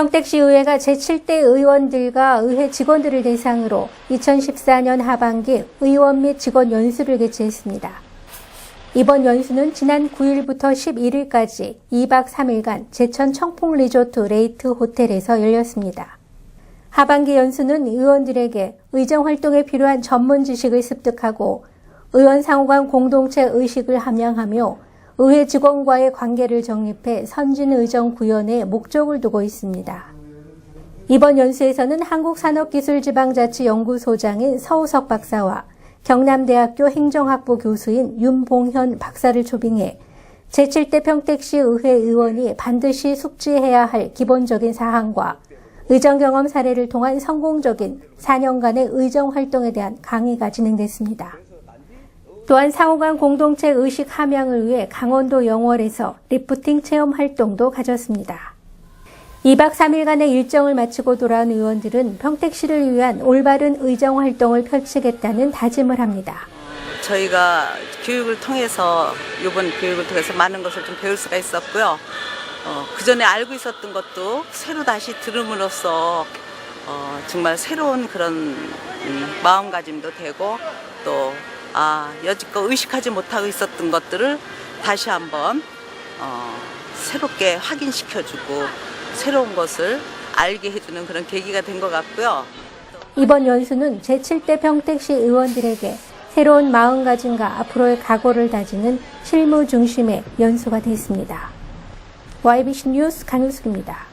평택시 의회가 제7대 의원들과 의회 직원들을 대상으로 2014년 하반기 의원 및 직원 연수를 개최했습니다. 이번 연수는 지난 9일부터 11일까지 2박 3일간 제천 청풍 리조트 레이트 호텔에서 열렸습니다. 하반기 연수는 의원들에게 의정 활동에 필요한 전문 지식을 습득하고 의원 상호간 공동체 의식을 함양하며 의회 직원과의 관계를 정립해 선진 의정 구현에 목적을 두고 있습니다. 이번 연수에서는 한국산업기술지방자치연구소장인 서우석 박사와 경남대학교 행정학부 교수인 윤봉현 박사를 초빙해 제7대 평택시 의회 의원이 반드시 숙지해야 할 기본적인 사항과 의정 경험 사례를 통한 성공적인 4년간의 의정 활동에 대한 강의가 진행됐습니다. 또한 상호간 공동체 의식 함양을 위해 강원도 영월에서 리프팅 체험 활동도 가졌습니다. 2박 3일간의 일정을 마치고 돌아온 의원들은 평택시를 위한 올바른 의정 활동을 펼치겠다는 다짐을 합니다. 저희가 교육을 통해서 이번 교육을 통해서 많은 것을 좀 배울 수가 있었고요. 어, 그 전에 알고 있었던 것도 새로 다시 들음으로써 어, 정말 새로운 그런 음, 마음가짐도 되고 또 아, 여지껏 의식하지 못하고 있었던 것들을 다시 한번 어, 새롭게 확인시켜주고 새로운 것을 알게 해주는 그런 계기가 된 것 같고요. 이번 연수는 제7대 평택시 의원들에게 새로운 마음가짐과 앞으로의 각오를 다지는 실무 중심의 연수가 됐습니다. YBC 뉴스 강유숙입니다.